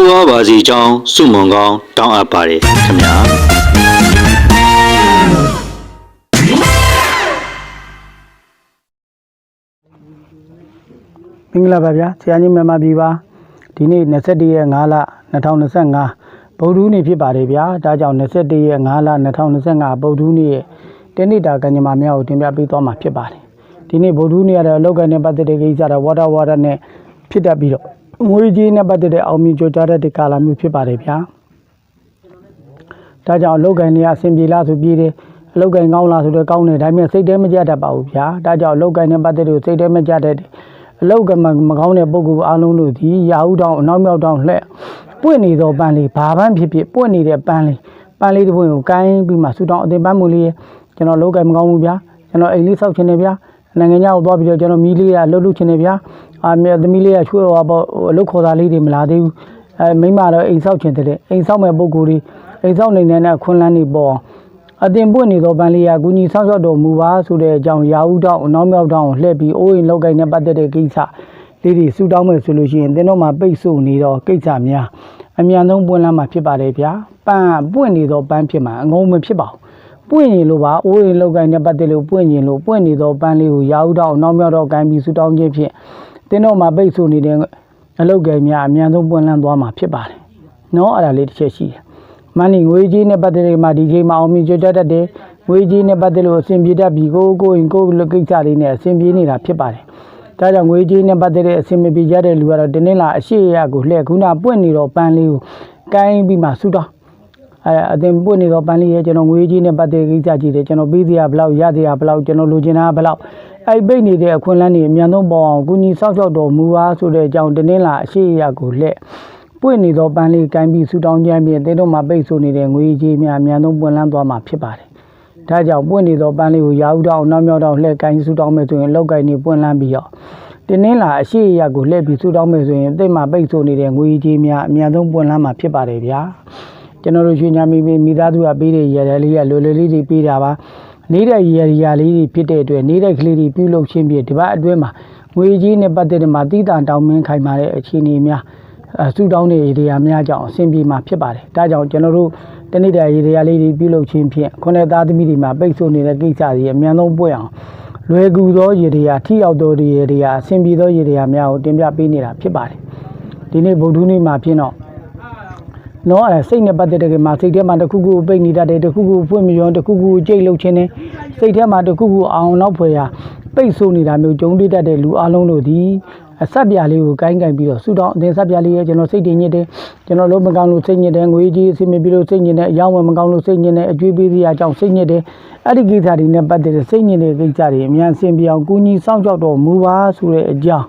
တိုးဝါပါစီကြောင်းစုမုံကောင်းတောင်းအပ်ပါတယ်ခင်ဗျာမင်္ဂလာပါဗျာဆရာကြီးမြန်မာပြည်ပါဒီနေ့21ရက်5လ2025ဗုဒ္ဓဦးနေ့ဖြစ်ပါတယ်ဗျာဒါကြောင့်21ရက်5လ2025ဗုဒ္ဓဦးနေ့ရဲ့တဏိတာကံကြမ္မာများကိုတင်ပြပေးသွားမှာဖြစ်ပါတယ်ဒီနေ့ဗုဒ္ဓဦးနေ့ရတဲ့အလောက်ကနဲ့ပတ်သက်တဲ့ကိစ္စတော့ water water နဲ့ဖြစ်တတ်ပြီးတော့ ငွေကြီးနဲ့ပတ်သက်တဲ့အောင်မြင်ကြိုးကြားတဲ့ကာလမျိုးဖြစ်ပါတယ်ဗျာဒါကြောင့်အလောက်ကန်တွေကအဆင်ပြေလားဆိုပြေးတယ်အလောက်ကန်ကောင်းလားဆိုတော့ကောင်းတယ်ဒါပေမဲ့စိတ်ထဲမကြတတ်ပါဘူးဗျာဒါကြောင့်အလောက်ကန်နဲ့ပတ်သက်လို့စိတ်ထဲမကြတတ်တယ်အလောက်ကမမကောင်းတဲ့ပုံကူအားလုံးတို့ဒီရာဟုတောင်အနောက်မြောက်တောင်လှက်ပွင့်နေသောပန်းလေးဘာပန်းဖြစ်ဖြစ်ပွင့်နေတဲ့ပန်းလေးပန်းလေးတစ်ပွင့်ကိုကိုင်းပြီးမှဆူတောင်းအတင်ပန်းမူလေးရဲ့ကျွန်တော်လောက်ကမကောင်းဘူးဗျာကျွန်တော်အိမ်လေးဆောက်ချင်တယ်ဗျာနိုင်ငံခြားကိုသွားပြီးတော့ကျွန်တော်မီးလေးကလှုပ်လှုပ်ချင်တယ်ဗျာ အာမြေသမီးလေးကချွေးတော့ပေါ့အလုတ်ခေါ်သားလေးတွေမလာသေးဘူးအဲမိမတော့အိမ်ဆောက်ချင်တယ်အိမ်ဆောက်မဲ့ပုံကူလေးအိမ်ဆောက်နေတဲ့နဲ့ခွန်းလန်းနေပေါ့အတင်ပွင့်နေသောပန်းလေးကကုညီဆောက်ရှောက်တော်မူပါဆိုတဲ့အကြောင်းရာဟုတောင်းအနောက်မြောက်တောင်းကိုလှည့်ပြီးအိုးအိမ်လောက်ကိုင်းနဲ့ပတ်သက်တဲ့ကိစ္စလေးတွေဆူတောင်းမယ်ဆိုလို့ရှိရင်သင်တို့မှာပိတ်ဆို့နေတော့ကိစ္စများအမြန်ဆုံးပွင့်လန်းမှာဖြစ်ပါတယ်ဗျာပန်းကပွင့်နေသောပန်းဖြစ်မှာအငုံမဖြစ်ပါဘူးပွင့်ရင်လို့ပါအိုးအိမ်လောက်ကိုင်းနဲ့ပတ်သက်လို့ပွင့်ရင်လို့ပွင့်နေသောပန်းလေးကိုရာဟုတောင်းအနောက်မြောက်တောင်းကိုင်းပြီးဆူတောင်းခြင်းဖြင့် သင်တို့မှာပိတ်ဆို့နေတဲ့အလောက်ကိုင်းများအမြန်ဆုံးပွင့်လန်းသွားမှာဖြစ်ပါတယ်နော်အဲ့ဒါလေးတစ်ချက်ရှိတယ်မန်နီငွေကြီးနဲ့ပတ်သက်တဲ့မှာဒီချိန်မှာအောင်မြင်ကြွတတ်တဲ့ငွေကြီးနဲ့ပတ်သက်လို့အဆင်ပြေတတ်ပြီကိုကိုရင်ကိုလိုကိစ္စလေးနဲ့အဆင်ပြေနေတာဖြစ်ပါတယ်။ဒါကြောင့်ငွေကြီးနဲ့ပတ်သက်တဲ့အဆင်မပြေကြတဲ့လူကတော့တင်းနှလာအရှိရကိုလှည့်ခုနပွင့်နေတော့ပန်းလေးကိုကိုင်းပြီးမှဆူတော့အဲအတင်ပွင့်နေတော့ပန်းလေးရဲ့ကျွန်တော်ငွေကြီးနဲ့ပတ်သက်ကိစ္စကြည့်တယ်ကျွန်တော်ပြီးစရာဘလောက်ရစရာဘလောက်ကျွန်တော်လိုချင်တာဘလောက် အဲ့ပိတ်နေတဲ့အခွင့်အလမ်းတွေအများဆုံးပေါ်အောင်ကုညီဆောက်ရှောက်တော်မူပါဆိုတဲ့အကြောင်းတင်းနှလာအရှိရကိုလှည့်ပွင့်နေသောပန်းလေးကိုင်းပြီးဆူတောင်းခြင်းဖြင့်သင်တို့မှာပိတ်ဆို့နေတဲ့ငွေကြီးများအများဆုံးပွင့်လန်းသွားမှာဖြစ်ပါတယ်။ဒါကြောင့်ပွင့်နေသောပန်းလေးကိုရာဟုတောင်းနောက်မြောက်တောင်းလှည့်ကိုင်းဆူတောင်းမယ်ဆိုရင်လောက်ကိုင်းနေပွင့်လန်းပြီးတော့တင်းနှင်းလာအရှိအရကိုလှည့်ပြီးဆူတောင်းမယ်ဆိုရင်သင်မှာပိတ်ဆို့နေတဲ့ငွေကြီးများအများဆုံးပွင့်လန်းမှာဖြစ်ပါတယ်ဗျာ။ကျွန်တော်တို့ရွှေညာမီမိသားစုကပေးတဲ့ရရလေးကလွယ်လွယ်လေးတွေပေးတာပါ။ နေတဲ့ရရလေးတွေဖြစ်တဲ့အတွက်နေတဲ့ကလေးတွေပြုလုပ်ခြင်းဖြင့်ဒီဘက်အတွင်းမှာငွေကြီးနဲ့ပတ်သက်တဲ့မှာတည်တံတောင်းမင်းခိုင်မာတဲ့အခြေအနေများအဆူတောင်းတဲ့ရေတရားများကြောင့်အဆင်ပြေမှာဖြစ်ပါတယ်။ဒါကြောင့်ကျွန်တော်တို့တနေ့တည်းရေတရားလေးတွေပြုလုပ်ခြင်းဖြင့်ခုနှစ်သားသမီးတွေမှာပိတ်ဆို့နေတဲ့ကိစ္စတွေအများဆုံးပွင့်အောင်လွယ်ကူသောရေတရားထိရောက်သောရေတရားအဆင်ပြေသောရေတရားများကိုတင်ပြပေးနေတာဖြစ်ပါတယ်။ဒီနေ့ဗုဒ္ဓနေ့မှာဖြစ်တော့ နော်အဲစိတ်နဲ့ပတ်သက်တဲ့ကမှာစိတ်ထဲမှာတစ်ခုခုပိတ်နေတတ်တယ်တစ်ခုခုဖွင့်မရောတစ်ခုခုကြိတ်လုတ်ခြင်းနဲ့စိတ်ထဲမှာတစ်ခုခုအောင်နောက်ဖွယ်ရာပိတ်ဆို့နေတာမျိုးကြုံတွေ့တတ်တဲ့လူအလုံးတို့သည်အဆက်ပြာလေးကိုကိုင်းကိုင်းပြီးတော့ဆူတောင်းအတင်ဆက်ပြာလေးရဲ့ကျွန်တော်စိတ်တည်ညစ်တယ်ကျွန်တော်လုံးမကောင်းလို့စိတ်ညစ်တယ်ငွေကြီးအစီမပြေလို့စိတ်ညစ်တယ်အယောင်းဝယ်မကောင်းလို့စိတ်ညစ်တယ်အကျွေးပေးစရာအကြောင်းစိတ်ညစ်တယ်အဲ့ဒီကိစ္စတွေနဲ့ပတ်သက်တဲ့စိတ်ညစ်တဲ့ကိစ္စတွေအများဆင်ပြေအောင်ကူညီဆောင်ကြောက်တော်မူပါဆိုတဲ့အကြောင်း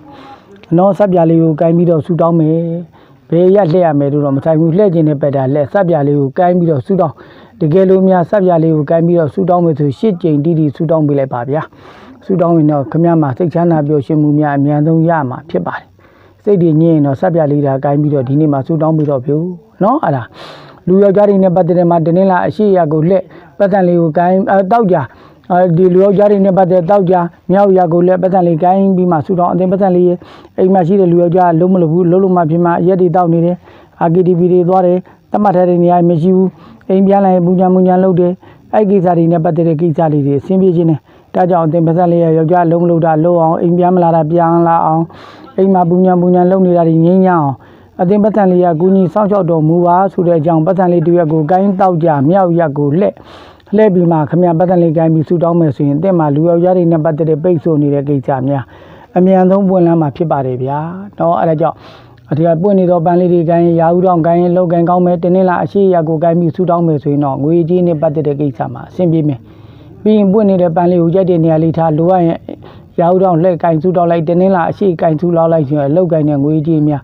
နော်ဆက်ပြာလေးကိုကိုင်းပြီးတော့ဆူတောင်းမယ် ဘယ်ရက်လှည့်ရမယ်လို့တော့မဆိုင်ဘူးလှည့်ခြင်းနဲ့ပက်တာလက်ဆက်ပြလေးကိုကိုင်းပြီးတော့ဆူတောင်းတကယ်လို့များဆက်ပြလေးကိုကိုင်းပြီးတော့ဆူတောင်းမယ်ဆိုရှစ်ကြိမ်တိတိဆူတောင်းပေးလိုက်ပါဗျာဆူတောင်းရင်တော့ခမရမှာစိတ်ချမ်းသာပျော်ရွှင်မှုများအများဆုံးရမှာဖြစ်ပါတယ်စိတ်တည်ငြိမ်ရင်တော့ဆက်ပြလေးဒါကိုင်းပြီးတော့ဒီနေ့မှာဆူတောင်းပြီးတော့ပြုနော်အဲ့ဒါလူယောက်ျားတွေနဲ့ပတ်သက်တဲ့မှာတင်းင်းလာအရှိရကိုလက်ပတ်တန်လေးကိုကိုင်းအဲတောက်ကြ အဲဒီလူယောက်ျားတွေနဲ့ပတ်သက်တောက်ကြမြောက်ရကိုလက်ပတ်တန်လေးကိုင်းပြီးမှဆူတောင်းအတင်ပတ်တန်လေးရဲ့အိမ်မှာရှိတဲ့လူယောက်ျားလုံးမလို့ဘူးလုံးလုံးမှဖြစ်မှရက်တွေတောက်နေတယ် AKTV တွေသွားတယ်တတ်မှတ်ထားတဲ့နေရာမရှိဘူးအိမ်ပြန်လာရင်ပူညာမူညာလုပ်တယ်အဲ့ကိစ္စတွေနဲ့ပတ်သက်တဲ့ကိစ္စလေးတွေအဆင်ပြေခြင်းနဲ့ဒါကြောင့်အတင်ပတ်သက်လေးရယောက်ျားလုံးမလို့တာလုံးအောင်အိမ်ပြန်မလာတာပြန်လာအောင်အိမ်မှာပူညာပူညာလုပ်နေတာတွေငြိမ်းချမ်းအောင်အသင်ပတ်စံလေးကကူညီစောင့်ရှောက်တော်မူပါဆိုတဲ့အကြောင်းပတ်စံလေးတစ်ရက်ကိုကိုင်းတောက်ကြမြောက်ရက်ကိုလှဲ့ လှဲ့ပြီးမှခမရပတ်စံလေးကိုင်းပြီးဆူတောင်းမယ်ဆိုရင်အသင်မှာလူယောက်ျားတွေနဲ့ပတ်သက်တဲ့ပိတ်ဆို့နေတဲ့ကိစ္စများအမြန်ဆုံးပွင့်လန်းမှာဖြစ်ပါတယ်ဗျာ။တော့အဲဒါကြောင့်အထက်ကပွင့်နေတော့ပန်းလေးတွေကိုင်းရင်ရာဟုတောင်ကိုင်းရင်လောက်ကိုင်းကောင်းမယ်တင်းနေလားအရှိရက်ကိုကိုင်းပြီးဆူတောင်းမယ်ဆိုရင်တော့ငွေကြီးနဲ့ပတ်သက်တဲ့ကိစ္စမှာအဆင်ပြေမယ်။ပြီးရင်ပွင့်နေတဲ့ပန်းလေးကိုရက်တဲ့နေရာလေးထားလိုအပ်ရင်ရာဟုတောင်လှဲ့ကိုင်းဆူတောင်းလိုက်တင်းနေလားအရှိကိုင်းဆူလောက်လိုက်ဆိုရင်လောက်ကိုင်းတဲ့ငွေကြီးများ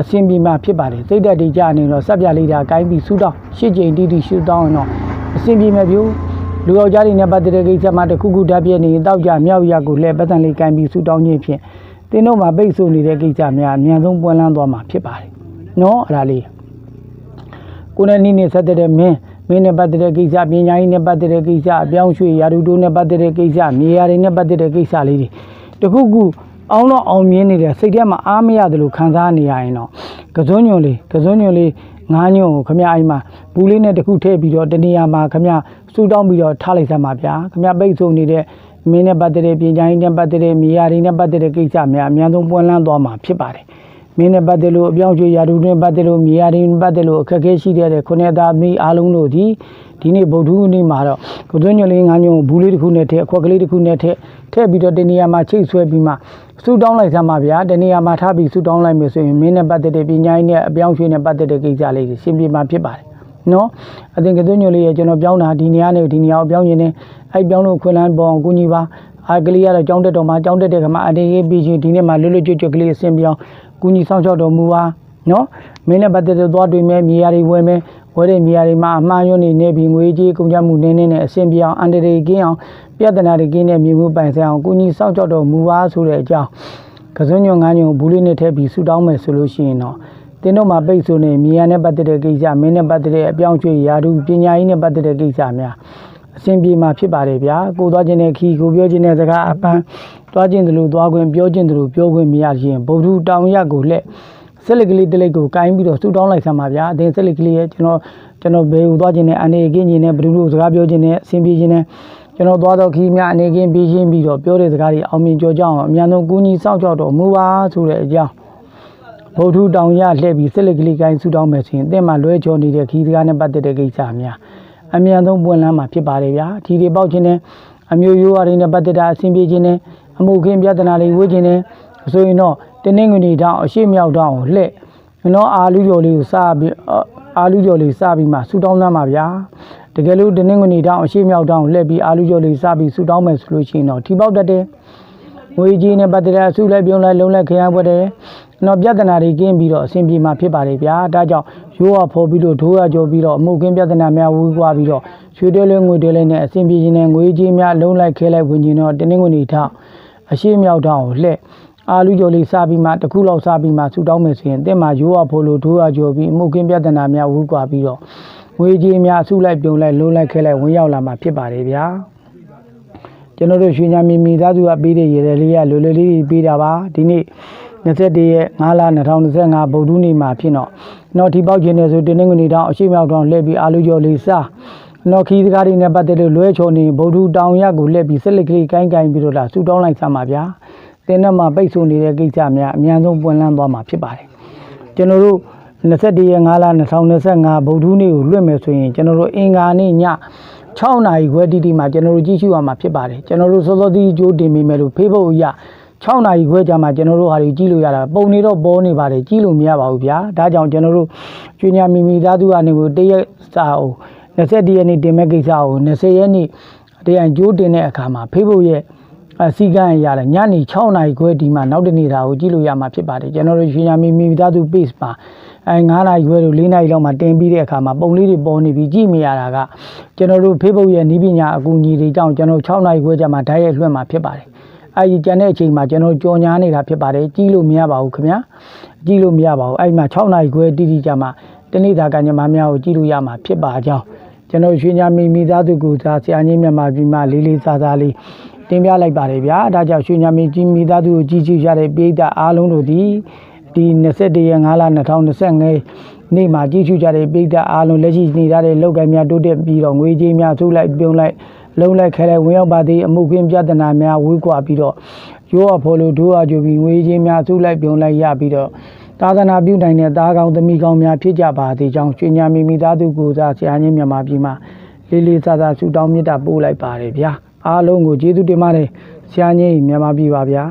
အဆင်ပြေမှဖြစ်ပါတယ်စိတ်ဓာတ်တွေကြနေတော့စက်ပြလေးတာကိုင်းပြီးဆူတောင်းရှစ်ကြိမ်တိတိရှူတောင်းရင်တော့ အဆင်ပြေမယ်ဗျို့လူယောက်ျားတွေနဲ့ပတ်သက်တဲ့ကိစ္စမှာတစ်ခုခုဓာတ်ပြည့်နေရင်တောက်ကြမြောက်ရက်ကိုလှည့်ပတ်စံလေးကိုင်းပြီးဆူတောင်းခြင်းဖြင့်တင်းတို့မှာပိတ်ဆို့နေတဲ့ကိစ္စများအမြန်ဆုံးပွင့်လန်းသွားမှာဖြစ်ပါတယ်နော်အဲ့ဒါလေးကိုယ်နဲ့နိနေဆက်တဲ့မင်းမင်းနဲ့ပတ်သက်တဲ့ကိစ္စပညာရေးနဲ့ပတ်သက်တဲ့ကိစ္စအပြောင်းရွှေ့ရာထူးတိုးနဲ့ပတ်သက်တဲ့ကိစ္စမြေယာတွေနဲ့ပတ်သက်တဲ့ကိစ္စလေးတွေတခုခုအောင်တော့အောင်မြင်နေတဲ့စိတ်ထဲမှာအားမရတယ်လို့ခံစားနေရရင်တော့ကစွန်းညွန်လေးကစွန်းညွန်လေး ငားညွန်ကိုခမအိမ်မှာဘူးလေးနဲ့တခုထည့်ပြီးတော့တနေရာမှာခမစူတောင်းပြီးတော့ထားလိုက်စမ်းပါဗျာခမပိတ်ဆို့နေတဲ့မင်းနဲ့ပတ်သက်တဲ့ပညာရေးနဲ့ပတ်သက်တဲ့မြေယာတွေနဲ့ပတ်သက်တဲ့ကိစ္စများအများဆုံးပွင့်လန်းသွားမှာဖြစ်ပါတယ် မင်းနဲ့ပတ်သက်လို့အပြောင်းအရွှေ့ရာထူးနဲ့ပတ်သက်လို့မြေယာတွေနဲ့ပတ်သက်လို့အခက်အခဲရှိတဲ့ခုနှစ်သားမိအားလုံးတို့ဒီဒီနေ့ဗုဒ္ဓဟူးနေ့မှာတော့ကိုသွင်းညွန်လေးငါးညွန်ဘူးလေးတစ်ခုနဲ့ထည့်အခွက်ကလေးတစ်ခုနဲ့ထည့်ထည့်ပြီးတော့တနေရာမှာချိတ်ဆွဲပြီးမှစူတောင်းလိုက်စမ်းပါဗျာတနေရာမှာထားပြီးစူတောင်းလိုက်မယ်ဆိုရင်မင်းနဲ့ပတ်သက်တဲ့ပညာရေးနဲ့အပြောင်းအရွှေ့နဲ့ပတ်သက်တဲ့ကိစ္စလေးတွေရှင်းပြမှာဖြစ်ပါတယ်နော်အသင်ကသွင်းညွန်လေးရဲ့ကျွန်တော်ပြောင်းတာဒီနေရာနဲ့ဒီနေရာကိုပြောင်းရင်လည်းအဲ့ပြောင်းလို့ခွင့်လန်းပေါ်အောင်ကူညီပါအားကလေးကတော့ကြောင်းတက်တော်မှာကြောင်းတက်တဲ့ခါမှာအတေးရေးပြီးချင်းဒီနေ့မှာလွတ်လွတ်ကျွတ်ကျွတ်ကလေးအဆင်ပြောင်း ကူညီဆောင်ရှောက်တော်မူပါနော်မင်းနဲ့ပတ်သက်တဲ့သွားတွေ့မယ်မြေယာတွေဝယ်မယ်ဝယ်တဲ့မြေယာတွေမှာအမှားယွန်းနေနေပြီးငွေကြေးကုန်ကျမှုနည်းနည်းနဲ့အဆင်ပြေအောင်အန်တရေကင်းအောင်ပြဿနာတွေကင်းတဲ့မြေမှုပိုင်ဆိုင်အောင်ကူညီဆောင်ရှောက်တော်မူပါဆိုတဲ့အကြောင်းကစွန်းညွန်ငန်းညွန်ဘူးလေးနဲ့ထည့်ပြီးဆူတောင်းမယ်ဆိုလို့ရှိရင်တော့တင်းတို့မှာပိတ်ဆိုနေမြေယာနဲ့ပတ်သက်တဲ့ကိစ္စမင်းနဲ့ပတ်သက်တဲ့အပြောင်းအရွှေ့ယာတုပညာရေးနဲ့ပတ်သက်တဲ့ကိစ္စများ အဆင်ပြေမှာဖြစ်ပါတယ်ဗျာကိုသွားခြင်းတဲ့ခီကိုပြောခြင်းတဲ့စကားအပန်းသွားခြင်းတလူသွားခွင့်ပြောခြင်းတလူပြောခွင့်မရရင်ဗုဒ္ဓတောင်ရက်ကိုလက်ဆက်လက်ကလေးတစ်လိပ်ကိုကိုင်းပြီးတော့ဆူတောင်းလိုက်ဆမ်းပါဗျာအတင်းဆက်လက်ကလေးရဲ့ကျွန်တော်ကျွန်တော်ဘယ်ကိုသွားခြင်းနဲ့အနေကင်းခြင်းနဲ့ဘယ်လိုစကားပြောခြင်းနဲ့အဆင်ပြေခြင်းနဲ့ကျွန်တော်သွားတော့ခီးများအနေကင်းပြီးရှင်းပြီးတော့ပြောတဲ့စကားတွေအောင်မြင်ကြောကြအောင်အများဆုံးကူညီစောင့်ကြောက်တော်မူပါဆိုတဲ့အကြောင်းဗုဒ္ဓတောင်ရလှည့်ပြီးဆက်လက်ကလေးကိုင်းဆူတောင်းမယ်ဆိုရင်အသင်မှာလွဲချောနေတဲ့ခီးစကားနဲ့ပတ်သက်တဲ့ကိစ္စများ အမြန်ဆုံးပွင့်လန်းမှာဖြစ်ပါတယ်ဗျာဒီတွေပေါက်ခြင်းနဲ့အမျိုးရိုးအရင်းနဲ့ပတ်သက်တာအဆင်ပြေခြင်းနဲ့အမှုခင်းပြဿနာတွေဝေးခြင်းနဲ့ဆိုရင်တော့တင်းနေငွေနေတောင်အရှိမြောက်တောင်ကိုလှည့်နော်အာလူကျော်လေးကိုစားပြီးအာလူကျော်လေးစားပြီးမှဆူတောင်းသမ်းပါဗျာတကယ်လို့တင်းနေငွေနေတောင်အရှိမြောက်တောင်ကိုလှည့်ပြီးအာလူကျော်လေးစားပြီးဆူတောင်းမယ်ဆိုလို့ရှိရင်တော့ထီပေါက်တတ်တယ်ငွေကြီးနဲ့ပတ်သက်တဲ့အစုလိုက်ပြုံးလိုက်လုံးလိုက်ခရမ်းပွဲတယ် နော်ပြဿနာတွေကင်းပြီးတော့အဆင်ပြေမှာဖြစ်ပါတယ်ဗျာဒါကြောင့်ရိုးရဖော်ပြီးလို့ဒိုးရကြောပြီးတော့အမှုကင်းပြဿနာများဝီးကွာပြီးတော့ရွှေတဲလဲငွေတဲလဲနဲ့အဆင်ပြေခြင်းနဲ့ငွေကြီးများလုံးလိုက်ခဲလိုက်ဝင်ခြင်းတော့တင်းနေငွေနေထောင်အရှိမြောက်တောင်ကိုလှည့်အာလူကျော်လေးစားပြီးမှတစ်ခုလောက်စားပြီးမှဆူတောင်းမယ်ဆိုရင်အစ်မရိုးရဖိုးလို့ဒိုးရကြောပြီးအမှုကင်းပြဿနာများဝီးကွာပြီးတော့ငွေကြီးများအစုလိုက်ပြုံလိုက်လုံးလိုက်ခဲလိုက်ဝင်ရောက်လာမှာဖြစ်ပါတယ်ဗျာကျွန်တော်တို့ရွှေညာမီမိသားစုကပေးတဲ့ရည်ရလေးကလွယ်လွယ်လေးပေးတာပါဒီနေ့ 21ရက်5လ2025ဗုဒ္ဓနေ့မှာဖြစ်တော့တော့ဒီပေါက်ခြင်းနဲ့ဆိုတင်းနေငွေတောင်အရှိမြောက်တောင်လှည့်ပြီးအာလူကျော်လေးစားနော်ခီးစကားတွေနဲ့ပတ်သက်လို့လွဲချော်နေဗုဒ္ဓတောင်ရက်ကိုလှည့်ပြီးဆက်လက်ကလေးကိုင်းကိုင်းပြီးတော့လာဆူတောင်းလိုက်စမ်းပါဗျာတင်းနဲ့မှာပိတ်ဆို့နေတဲ့ကိစ္စများအများဆုံးပွင့်လန်းသွားမှာဖြစ်ပါတယ်ကျွန်တော်တို့21ရက်5လ2025ဗုဒ္ဓနေ့ကိုလွှင့်မယ်ဆိုရင်ကျွန်တော်တို့အင်္ဂါနေ့ည6နာရီခွဲတိတိမှာကျွန်တော်တို့ကြည့်ရှုရမှာဖြစ်ပါတယ်ကျွန်တော်တို့စောစောတီးကြိုးတင်မိမယ်လို့ Facebook အရ 6နာရီခွဲကြာမှကျွန်တော်တို့ဟာတွေကြည့်လို့ရတာပုံနေတော့ပေါ်နေပါတယ်ကြည့်လို့မရပါဘူးဗျာဒါကြောင့်ကျွန်တော်တို့ကျွညာမီမီသားသူကနေကိုတရက်စာအုပ်21ရက်နေ့တင်မဲ့ကိစ္စကို20ရက်နေ့တရားကြိုးတင်တဲ့အခါမှာ Facebook ရဲ့အစီကံရရတယ်ညနေ6နာရီခွဲဒီမှာနောက်တနေ့တာကိုကြည့်လို့ရမှာဖြစ်ပါတယ်ကျွန်တော်တို့ရွှေညာမီမီသားသူ page မှာအဲ9နာရီခွဲတို့4နာရီလောက်မှာတင်ပြီးတဲ့အခါမှာပုံလေးတွေပေါ်နေပြီးကြည့်မရတာကကျွန်တော်တို့ Facebook ရဲ့နီးပညာအကူအညီတွေကြောင့်ကျွန်တော်6နာရီခွဲကြာမှဓာတ်ရိုက်လွှင့်မှာဖြစ်ပါတယ် အဲဒီကျန်တဲ့အချိန်မှာကျွန်တော်ကြော်ညာနေတာဖြစ်ပါတယ်ကြည့်လို့မရပါဘူးခင်ဗျာကြည့်လို့မရပါဘူးအဲဒီမှာ6နာရီခွဲတိတိကျမှတနေ့တာကညမများကိုကြည့်လို့ရမှာဖြစ်ပါကြောင်းကျွန်တော်ရွှေညာမီမိသားစုကူစားဆရာကြီးမြန်မာပြည်မှာလေးလေးစားစားလေးတင်ပြလိုက်ပါတယ်ဗျာဒါကြောင့်ရွှေညာမီကြီးမိသားစုကိုကြီးကြီးရတဲ့ပြည်သားအားလုံးတို့ဒီဒီ21ရက်5လ2025နေ့မှာကြီးချူကြတဲ့ပြည်သားအားလုံးလက်ရှိနေရတဲ့လောက်ကိုင်းများတိုးတက်ပြီးတော့ငွေကြေးများစုလိုက်ပြုံးလိုက် လုံးလိုက်ခဲလိုက်ဝင်ရောက်ပါသည်အမှုခင်းပြဿနာများဝေးကွာပြီးတော့ရိုးအဖော်လို့ဒိုးအကြိုပြီးငွေကြေးများစုလိုက်ပြုံးလိုက်ရပြီးတော့သာသနာပြုနိုင်တဲ့သားကောင်းသမီးကောင်းများဖြစ်ကြပါသည်ကြောင့်ရွှေညာမီမိသားစုကိုစားဆရာကြီးမြန်မာပြည်မှာလေးလေးစားစားဆုတောင်းမေတ္တာပို့လိုက်ပါတယ်ဗျာအားလုံးကိုကျေးဇူးတင်ပါတယ်ဆရာကြီးမြန်မာပြည်ပါဗျာ